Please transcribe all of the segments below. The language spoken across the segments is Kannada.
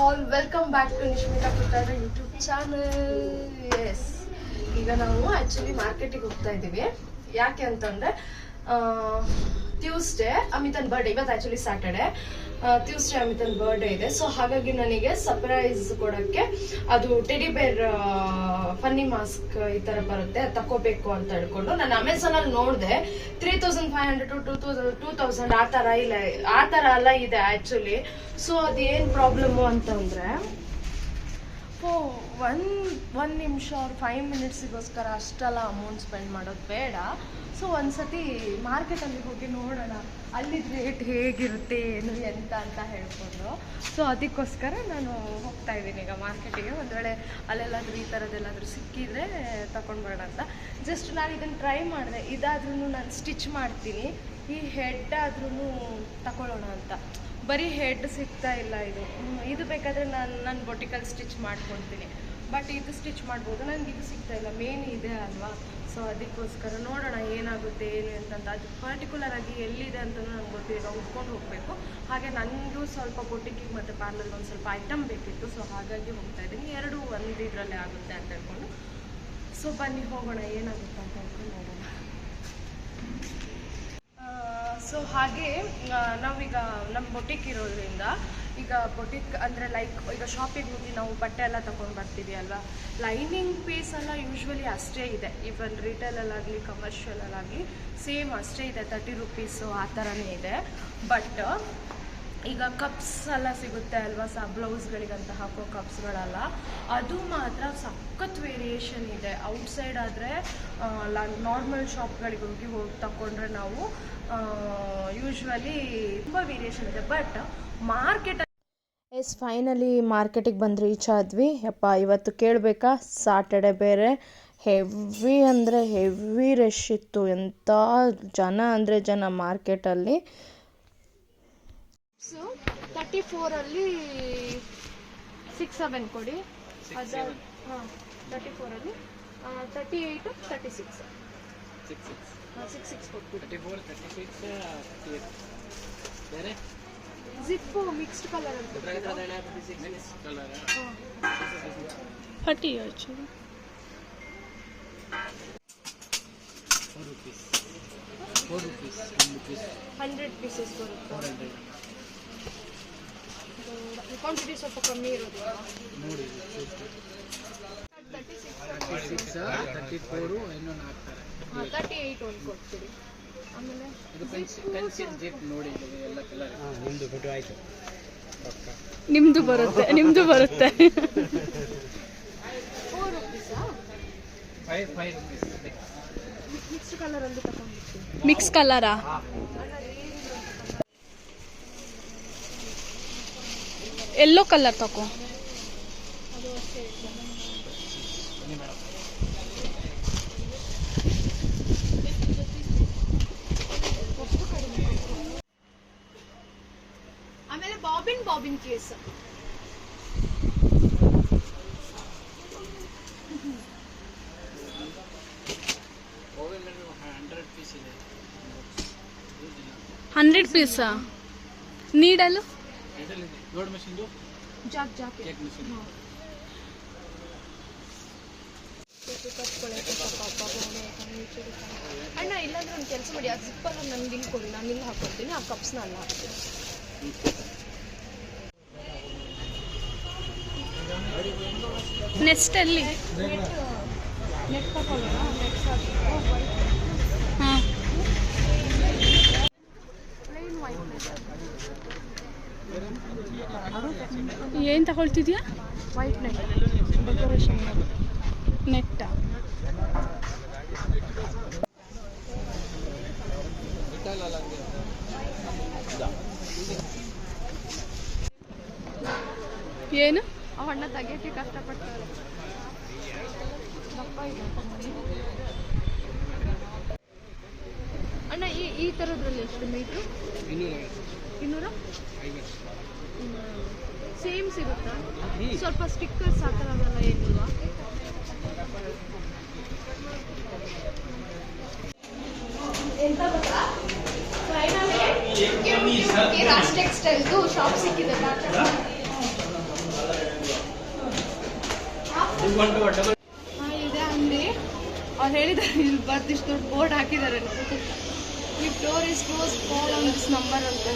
All welcome back to Nishmitha Puttara YouTube channel yes ಈಗ ನಾವು ಆಕ್ಚುಲಿ ಮಾರ್ಕೆಟಿಗೆ ಹೋಗ್ತಾ ಇದ್ದೀವಿ. ಯಾಕೆ ಅಂತಂದ್ರೆ ಟ್ಯೂಸ್ಡೇ ಅಮಿತನ್ ಬರ್ಡೇ ಇವತ್ತು ಆ್ಯಕ್ಚುಲಿ ಸ್ಯಾಟರ್ಡೆ ಟ್ಯೂಸ್ಡೇ ಅಮಿತನ್ ಬರ್ಡೇ ಇದೆ. ಸೊ ಹಾಗಾಗಿ ನನಗೆ ಸರ್ಪ್ರೈಸ್ ಕೊಡೋಕ್ಕೆ ಅದು ಟೆಡಿ ಬೇರ್ ಫನ್ನಿ ಮಾಸ್ಕ್ ಈ ಥರ ಬರುತ್ತೆ. ಅದು ತಕೋಬೇಕು ಅಂತ ಹೇಳ್ಕೊಂಡು ನಾನು ಅಮೆಝಾನಲ್ಲಿ ನೋಡಿದೆ. Three thousand five hundred to two two thousand ಆ ಥರ ಇಲ್ಲ, ಆ ಥರ ಎಲ್ಲ ಇದೆ ಆ್ಯಕ್ಚುಲಿ ಸೊ ಅದೇನ್ ಪ್ರಾಬ್ಲಮ್ಮು ಅಂತಂದ್ರೆ ಓ ಒನ್ ಒನ್ ನಿಮಿಷ ಅವ್ರು ಫೈವ್ ಮಿನಿಟ್ಸಿಗೋಸ್ಕರ ಅಷ್ಟೆಲ್ಲ ಅಮೌಂಟ್ ಸ್ಪೆಂಡ್ ಮಾಡೋದು ಬೇಡ. ಸೊ ಒಂದ್ಸತಿ ಮಾರ್ಕೆಟಲ್ಲಿ ಹೋಗಿ ನೋಡೋಣ. ಅಲ್ಲಿ ರೇಟ್ ಹೇಗಿರುತ್ತೆ, ಏನು, ಎಂತ ಅಂತ ಹೇಳ್ಕೊಂಡು. ಸೊ ಅದಕ್ಕೋಸ್ಕರ ನಾನು ಹೋಗ್ತಾ ಇದ್ದೀನಿ ಈಗ ಮಾರ್ಕೆಟಿಗೆ ಒಂದು ವೇಳೆ ಅಲ್ಲೆಲ್ಲಾದರೂ ಈ ಥರದ್ದೆಲ್ಲಾದರೂ ಸಿಕ್ಕಿದ್ರೆ ತಗೊಂಡು ಬರೋಣ ಅಂತ. ಜಸ್ಟ್ ನಾನು ಇದನ್ನು ಟ್ರೈ ಮಾಡಿದೆ. ಇದಾದ್ರೂ ನಾನು ಸ್ಟಿಚ್ ಮಾಡ್ತೀನಿ. ಈ ಹೆಡ್ ಆದ್ರೂ ತಗೊಳ್ಳೋಣ ಅಂತ. ಬರೀ ಹೆಡ್ ಸಿಗ್ತಾ ಇಲ್ಲ ಇದು. ಇದು ಬೇಕಾದರೆ ನಾನು ನನ್ನ ಬೊಟಿಕಲ್ ಸ್ಟಿಚ್ ಮಾಡ್ಕೊಳ್ತೀನಿ ಬಟ್ ಇದು ಸ್ಟಿಚ್ ಮಾಡ್ಬೋದು. ನನಗೆ ಇದು ಸಿಗ್ತಾ ಇಲ್ಲ. ಮೇನ್ ಇದೆ ಅಲ್ವಾ? ಸೊ ಅದಕ್ಕೋಸ್ಕರ ನೋಡೋಣ ಏನಾಗುತ್ತೆ, ಏನು ಅಂತಂತ. ಅದು ಪರ್ಟಿಕ್ಯುಲರ್ ಆಗಿ ಎಲ್ಲಿದೆ ಅಂತಲೂ ನನಗೆ ಗೊತ್ತಿಲ್ಲ ಉಟ್ಕೊಂಡು ಹೋಗಬೇಕು. ಹಾಗೆ ನನಗೂ ಸ್ವಲ್ಪ ಬೊಟಿಕಿಗೆ ಮತ್ತು ಪಾರ್ಲರ್ಗೆ ಒಂದು ಸ್ವಲ್ಪ ಐಟಮ್ ಬೇಕಿತ್ತು. ಸೊ ಹಾಗಾಗಿ ಹೋಗ್ತಾ ಇದ್ದೀನಿ. ಎರಡೂ, ಒಂದು ಇದರಲ್ಲೇ ಆಗುತ್ತೆ ಅಂತ ಹೇಳ್ಕೊಂಡು. ಸೊ ಬನ್ನಿ, ಹೋಗೋಣ. ಏನಾಗುತ್ತೆ ಅಂತ ಹೇಳ್ಕೊಂಡು ನೋಡೋಣ. ಸೊ ಹಾಗೆ ನಾವೀಗ ನಮ್ಮ ಬೊಟಿಕ್ ಇರೋದ್ರಿಂದ, ಈಗ ಬೊಟಿಕ್ ಅಂದರೆ ಲೈಕ್ ಈಗ ಶಾಪಿಗೆ ಹೋಗಿ ನಾವು ಬಟ್ಟೆ ಎಲ್ಲ ತಗೊಂಡು ಬರ್ತೀವಿ ಅಲ್ವಾ? ಲೈನಿಂಗ್ ಪೀಸ್ ಎಲ್ಲ ಯೂಶ್ವಲಿ ಅಷ್ಟೇ ಇದೆ. ಈವನ್ ರಿಟೇಲಲ್ಲಾಗಲಿ ಕಮರ್ಷಿಯಲಲ್ಲಾಗಲಿ ಸೇಮ್ ಅಷ್ಟೇ ಇದೆ. ತರ್ಟಿ ರುಪೀಸು ಆ ಥರನೇ ಇದೆ. ಬಟ್ ಈಗ ಕಪ್ಸ್ ಎಲ್ಲ ಸಿಗುತ್ತೆ ಅಲ್ವಾ ಸ ಬ್ಲೌಸ್ಗಳಿಗಂತ ಹಾಕೋ ಕಪ್ಸ್ಗಳೆಲ್ಲ ಅದು ಮಾತ್ರ ಸಖತ್ ವೇರಿಯೇಷನ್ ಇದೆ. ಔಟ್ಸೈಡ್ ಆದರೆ ನಾರ್ಮಲ್ ಶಾಪ್ಗಳಿಗೆ ಹೋಗಿ ಹೋಗಿ ತಗೊಂಡ್ರೆ ನಾವು ಯೂಶ್ವಲಿ ತುಂಬ ವೇರಿಯೇಷನ್ ಇದೆ. ಬಟ್ ಮಾರ್ಕೆಟ್ ಎಸ್ ಫೈನಲಿ ಮಾರ್ಕೆಟಿಗೆ ಬಂದು ರೀಚ್ ಆದ್ವಿ. ಯಪ್ಪ, ಇವತ್ತು ಕೇಳಬೇಕಾ? ಸಾಟರ್ಡೆ ಬೇರೆ. ಹೆವಿ ಅಂದರೆ ಹೆವಿ ರಶ್ ಇತ್ತು. ಎಂಥ ಜನ ಅಂದರೆ ಜನ ಮಾರ್ಕೆಟಲ್ಲಿ ತರ್ಟಿ ಫೋರಲ್ಲಿ ಸಿಕ್ಸ್ ಸೆವೆನ್ ಕೊಡಿ. ಅದ ಹಾಂ thirty ಫೋರಲ್ಲಿ thirty eight thirty six six six six six ಕೊಟ್ಬಿಡಿ. ತರ್ಟಿ ಫೋರ್ ತರ್ಟಿ ಸಿಕ್ಸ್ ಬೇರೆ? ಜಿಪ್ಪು ಮಿಕ್ಸ್ಡ್ ಕಲರ್ ಅಂತ ಫಾರ್ಟಿ ಆಯ್ತು four rupees four rupees hundred pieces ಬರುತ್ತೆ ಫೋರ್ ಹಂಡ್ರೆಡ್ ಕ್ವಾಂಟಿಟಿ ಸ್ವಲ್ಪ ಕಮ್ಮಿ ಇರೋದು ನೋಡಿ thirty six thirty six thirty four ಇನ್ನೊಂದು ಹಾಕ್ತಾರೆ ಹಾಂ ತರ್ಟಿ ಏಯ್ಟ್ ಒಂದು ಕೊಡ್ತೀರಿ. ಆಮೇಲೆ ಇದು ಪೆನ್ಸಿಲ್ ಪೆನ್ಸಿಲ್ ಜಿಪ್ ನೋಡಿ ಇದು ಎಲ್ಲ ಕಲರ್ ನಿಮ್ಮದು ಫೋಟೋ ಆಯಿತು. ನಿಮ್ಮದು ನಿಮ್ದು ಬರುತ್ತೆ ನಿಮ್ಮದು ಬರುತ್ತೆ. ಫೋರ್ ರುಪೀಸಾ ಫೈವ್ ಫೈವ್ ರುಪೀಸ್ ಮಿಕ್ಸ್ಡ್ ಕಲರಲ್ಲಿ ತಗೊಂಡಿರ್ತೀನಿ ಮಿಕ್ಸ್ ಕಲರಾ ಎಲ್ಲೋ ಕಲರ್ ಮೇಡಮ್ ಆಮೇಲೆ bobbin bobbin case. Hundred piece? Needle? Load ಮಷಿನ್ದು jack jack. Jack machine ಅಣ್ಣ ಇಲ್ಲಾಂದ್ರೆ ಒಂದು ಕೆಲಸ ಮಾಡಿ ಆ ಜಿಪ್ಪಲ್ಲ ನನ್ಗೆ ಇಲ್ಲಿ ಕೊಡಿ ನಾನು ಇಲ್ಲಿ ಹಾಕೊಳ್ತೀನಿ ಆ ಕಪ್ಸ್ನ ಅಲ್ಲಿ ಹಾಕ್ತೀನಿ. ನೆಕ್ಸ್ಟ್ ಅಲ್ಲಿ. ನೆಟ್ ನೆಟ್ ತಗೊಳ್ಳೋಣ ನೆಟ್ ಹಾಕ್ಬಿಟ್ಟು ಹಾಂ ಪ್ಲೈನ್ ವೈಟ್ ನೆಟ್ ಏನು ತಗೊಳ್ತಿದ್ಯಾ? ವೈಟ್ ನೆಟ್ ಡೆಕೋರೇಷನ್ ನೆಟ್ಟ. ಏನು? ಆ ಹಣ್ಣ ತೆಗಿಯೋಕ್ಕೆ ಕಷ್ಟಪಡ್ತಾರೆ. ಅಣ್ಣ ಈ ಈ ಥರದ್ರಲ್ಲಿ ಎಷ್ಟು ಮೀಟ್ರು ಇನ್ನೂರ ಇನ್ನೂರ? ಐವತ್ತು. ಸೇಮ್ ಸಿಗುತ್ತಾ? ಸ್ವಲ್ಪ ಸ್ಟಿಕ್ಕರ್ಸ್ ಆ ಥರದೆಲ್ಲ ಏನಿಲ್ವಾ? ರಾಜ್ ಟೆಕ್ಸ್ಟೈಲ್ದು ಶಾಪ್ ಸಿಕ್ಕಿದೆ. ಇದೆ ಅಂಗಡಿ. ಅವ್ರು ಹೇಳಿದ್ದಾರೆ ಇಲ್ಲಿ ಬರ್ದಿಷ್ಟು ದೊಡ್ಡ ಬೋರ್ಡ್ ಹಾಕಿದ್ದಾರೆ ನೋಡಿ door is close call on this number ಅಂತ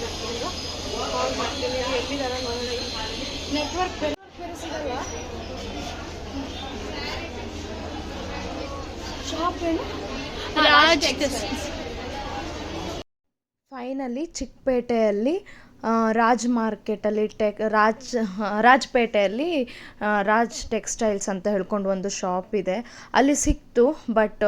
ಕಾಲ್ ಮಾಡ್ತೀನಿ ಎಲ್ಲಿದ್ದಾರೆ ನೋಡಿ. ನೆಟ್ವರ್ಕ್ ಬೇರೆ ಸಿಗಲ್ಲ ಶಾಪ್ ಏನು? ರಾಜ್ ಫೈನಲಿ ಚಿಕ್ಕಪೇಟೆಯಲ್ಲಿ ರಾಜ್ ಮಾರ್ಕೆಟಲ್ಲಿ ಟೆಕ್ ರಾಜ್ ರಾಜ್ಪೇಟೆಯಲ್ಲಿ ರಾಜ್ ಟೆಕ್ಸ್ಟೈಲ್ಸ್ ಅಂತ ಹೇಳ್ಕೊಂಡು ಒಂದು ಶಾಪ್ ಇದೆ. ಅಲ್ಲಿ ಸಿಕ್ತು ಬಟ್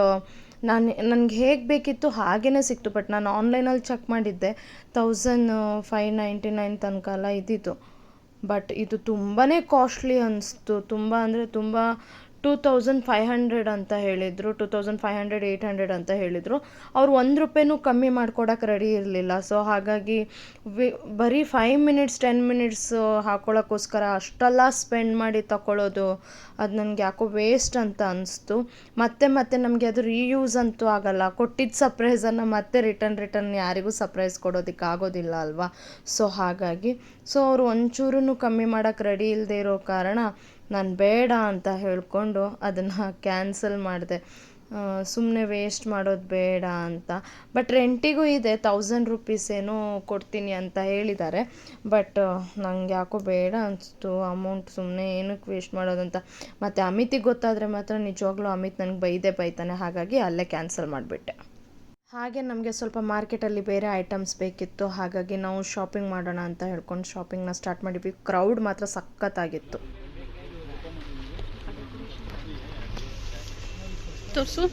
ನಾನು, ನನಗೆ ಹೇಗೆ ಬೇಕಿತ್ತು ಹಾಗೇ ಸಿಕ್ತು ಬಟ್ ನಾನು ಆನ್ಲೈನಲ್ಲಿ ಚೆಕ್ ಮಾಡಿದ್ದೆ ತೌಸಂಡ್ ಫೈವ್ ನೈಂಟಿ ನೈನ್ ತನಕ ಎಲ್ಲ ಇದ್ದಿತ್ತು ಬಟ್ ಇದು ತುಂಬಾ ಕಾಸ್ಟ್ಲಿ ಅನ್ನಿಸ್ತು ತುಂಬ ಅಂದರೆ ತುಂಬ ಟೂ ತೌಸಂಡ್ ಫೈವ್ ಹಂಡ್ರೆಡ್ ಅಂತ ಹೇಳಿದರು two thousand five hundred eight hundred ಅಂತ ಹೇಳಿದರು. ಅವ್ರು ಒಂದು ರೂಪಾಯಿನೂ ಕಮ್ಮಿ ಮಾಡ್ಕೊಡಕ್ಕೆ ರೆಡಿ ಇರಲಿಲ್ಲ. ಸೊ ಹಾಗಾಗಿ ವಿ, ಬರೀ ಫೈವ್ ಮಿನಿಟ್ಸ್ ಟೆನ್ ಮಿನಿಟ್ಸ್ ಹಾಕೊಳ್ಳೋಕ್ಕೋಸ್ಕರ ಅಷ್ಟೆಲ್ಲ ಸ್ಪೆಂಡ್ ಮಾಡಿ ತಗೊಳ್ಳೋದು ಅದು ನನಗೆ ಯಾಕೋ ವೇಸ್ಟ್ ಅಂತ ಅನಿಸ್ತು. ಮತ್ತೆ ಮತ್ತೆ ನಮಗೆ ಅದು ರೀಯೂಸ್ ಅಂತೂ ಆಗಲ್ಲ. ಕೊಟ್ಟಿದ್ದ ಸರ್ಪ್ರೈಸನ್ನು ಮತ್ತೆ ರಿಟರ್ನ್ ರಿಟರ್ನ್ ಯಾರಿಗೂ ಸರ್ಪ್ರೈಸ್ ಕೊಡೋದಕ್ಕೆ ಆಗೋದಿಲ್ಲ ಅಲ್ವಾ? ಸೊ ಹಾಗಾಗಿ ಸೊ ಅವರು ಒಂಚೂರು ಕಮ್ಮಿ ಮಾಡೋಕ್ಕೆ ರೆಡಿ ಇಲ್ಲದೆ ಇರೋ ಕಾರಣ ನಾನು ಬೇಡ ಅಂತ ಹೇಳಿಕೊಂಡು ಅದನ್ನು ಕ್ಯಾನ್ಸಲ್ ಮಾಡಿದೆ. ಸುಮ್ಮನೆ ವೇಸ್ಟ್ ಮಾಡೋದು ಬೇಡ ಅಂತ. ಬಟ್ ರೆಂಟಿಗೂ ಇದೆ ತೌಸಂಡ್ ರುಪೀಸ್ ಏನೋ ಕೊಡ್ತೀನಿ ಅಂತ ಹೇಳಿದ್ದಾರೆ. ಬಟ್ ನಂಗೆ ಯಾಕೋ ಬೇಡ ಅನಿಸ್ತು ಅಮೌಂಟ್ ಸುಮ್ಮನೆ ಏನಕ್ಕೆ ವೇಸ್ಟ್ ಮಾಡೋದಂತ ಮತ್ತು ಅಮಿತಿಗೆ ಗೊತ್ತಾದರೆ ಮಾತ್ರ ನಿಜವಾಗ್ಲೂ ಅಮಿತ್ ನನಗೆ ಬೈದೇ ಬೈತಾನೆ, ಹಾಗಾಗಿ ಅಲ್ಲೇ ಕ್ಯಾನ್ಸಲ್ ಮಾಡಿಬಿಟ್ಟೆ. ಹಾಗೆ ನಮಗೆ ಸ್ವಲ್ಪ ಮಾರ್ಕೆಟಲ್ಲಿ ಬೇರೆ ಐಟಮ್ಸ್ ಬೇಕಿತ್ತು, ಹಾಗಾಗಿ ನಾವು ಶಾಪಿಂಗ್ ಮಾಡೋಣ ಅಂತ ಹೇಳ್ಕೊಂಡು ಶಾಪಿಂಗ್ನ ಸ್ಟಾರ್ಟ್ ಮಾಡಿದ್ವಿ. ಕ್ರೌಡ್ ಮಾತ್ರ ಸಖತ್ತಾಗಿತ್ತು. ತೋರಿಸು.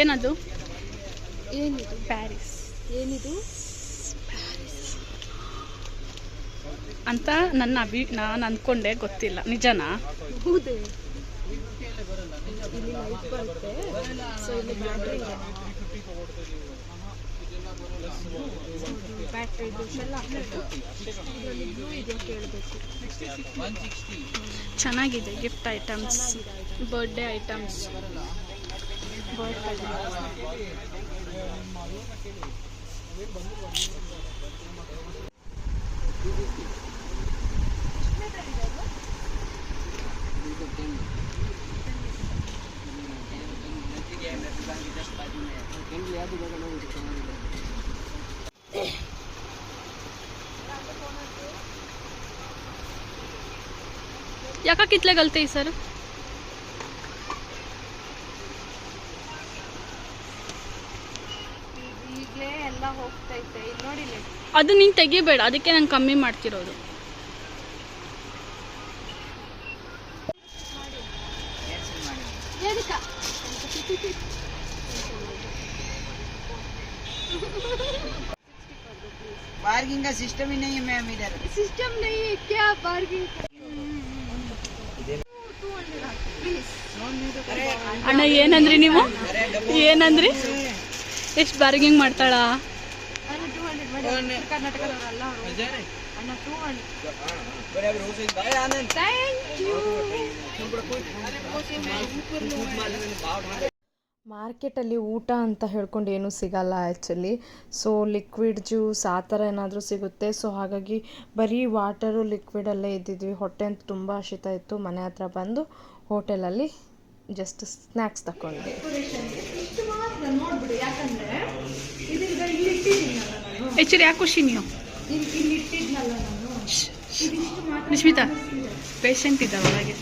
ಏನದು? ಏನಿದು? ಪ್ಯಾರಿಸ್. ಏನಿದು? ಅಂತ ನನ್ನ ಅಭಿ ನಾನು ಅಂದ್ಕೊಂಡೆ ಗೊತ್ತಿಲ್ಲ. ನಿಜನಾ? ಹೌದೇ. ಇಲ್ಲಿ ಲೈಟ್ ಬರುತ್ತೆ. ಸೊ ಇಲ್ಲಿ ಬ್ಯಾಟ್ರಿ ಇದೆ. ಬ್ಯಾಟ್ರಿ ಎಲ್ಲ ಇದರಲ್ಲಿ ಬ್ಲೂ ಇದೆ ಕೇಳಬೇಕು ಚೆನ್ನಾಗಿದೆ ಗಿಫ್ಟ್ ಐಟಮ್ಸ್ ಬರ್ಡೇ ಐಟಮ್ಸ್ ಯಾಕೆ ಕಿತ್ಲೆ ಗಲ್ತೆ ಈ ಸರ್ ಈಗಲೇ ಎಲ್ಲ ಹೋಗ್ತೈತೆ ಇಲ್ಲಿ ನೋಡಿಲಿ ಅದು ನೀನು ತೆಗಿಬೇಡ ಅದಕ್ಕೆ ನಾನು ಕಮ್ಮಿ ಮಾಡ್ತಿರೋದು ಏನಕ್ಕ पार्किंग का सिस्टम ही नहीं है मैम इधर सिस्टम नहीं है क्या पार्किंग ಅಣ್ಣ ಏನಂದ್ರಿ ನೀವು? ಏನಂದ್ರಿ? ಎಷ್ಟು ಬಾರ್ಗಿಂಗ್ ಮಾಡ್ತಾಳ? ಮಾರ್ಕೆಟಲ್ಲಿ ಊಟ ಅಂತ ಹೇಳ್ಕೊಂಡು ಏನೂ ಸಿಗಲ್ಲ ಆ್ಯಕ್ಚುಲಿ. ಸೊ ಲಿಕ್ವಿಡ್ ಜ್ಯೂಸ್ ಆ ಥರ ಏನಾದರೂ ಸಿಗುತ್ತೆ. ಸೊ ಹಾಗಾಗಿ ಬರೀ ವಾಟರು ಲಿಕ್ವಿಡಲ್ಲೇ ಇದ್ದಿದ್ವಿ. ಹೊಟ್ಟೆ ಅಂತ ತುಂಬ ಹಸಿತಾ ಇತ್ತು. ಮನೆ ಹತ್ರ ಬಂದು ಹೋಟೆಲಲ್ಲಿ ಜಸ್ಟ್ ಸ್ನ್ಯಾಕ್ಸ್ ತಗೊಂಡ್ವಿ ನೋಡ್ಬಿಡಿ ಯಾಕಂದರೆ ಇದೀಗ ಇಲ್ಲಿ ಇಟ್ಟಿದ್ದೀನಲ್ಲ ನಾನು. ಆ್ಯಕ್ಚುಲಿ ಯಾಕೆ ಖುಷಿ ನೀವು ನಿಶ್ಮಿತಾ ಪೇಷಂಟ್ ಇದ್ದಾವೆ ಒಳಗೆ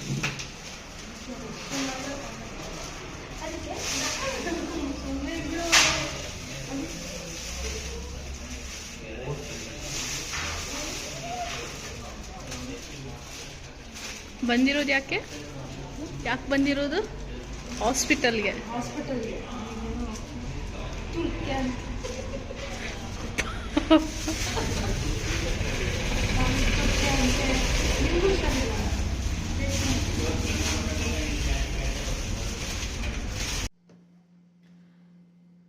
ಬಂದಿರೋದು ಯಾಕೆ? ಯಾಕೆ ಬಂದಿರೋದು? ಹಾಸ್ಪಿಟಲ್ಗೆ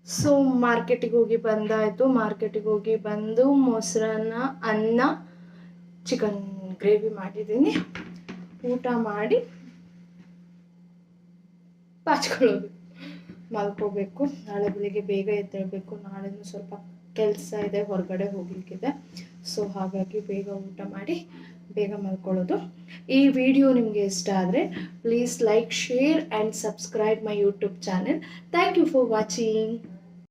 ಸೊ ಮಾರ್ಕೆಟಿಗೆ ಹೋಗಿ ಬಂದಾಯಿತು. ಮಾರ್ಕೆಟಿಗೆ ಹೋಗಿ ಬಂದು ಮೊಸರನ್ನ, ಅನ್ನ ಚಿಕನ್ ಗ್ರೇವಿ ಮಾಡಿದ್ದೀನಿ. ಊಟ ಮಾಡಿ ಬಾಚ್ಕೊಳ್ಳೋದು ಮಲ್ಕೋಬೇಕು. ನಾಳೆ ಬೆಳಿಗ್ಗೆ ಬೇಗ ಎದ್ದೇಳಬೇಕು. ನಾಳೆನೂ ಸ್ವಲ್ಪ ಕೆಲಸ ಇದೆ, ಹೊರಗಡೆ ಹೋಗ್ಲಿಕ್ಕಿದೆ. ಸೊ ಹಾಗಾಗಿ ಬೇಗ ಊಟ ಮಾಡಿ ಬೇಗ ಮಲ್ಕೊಳ್ಳೋದು. ಈ ವಿಡಿಯೋ ನಿಮಗೆ ಇಷ್ಟ ಆದರೆ please like share and subscribe my YouTube channel thank you for watching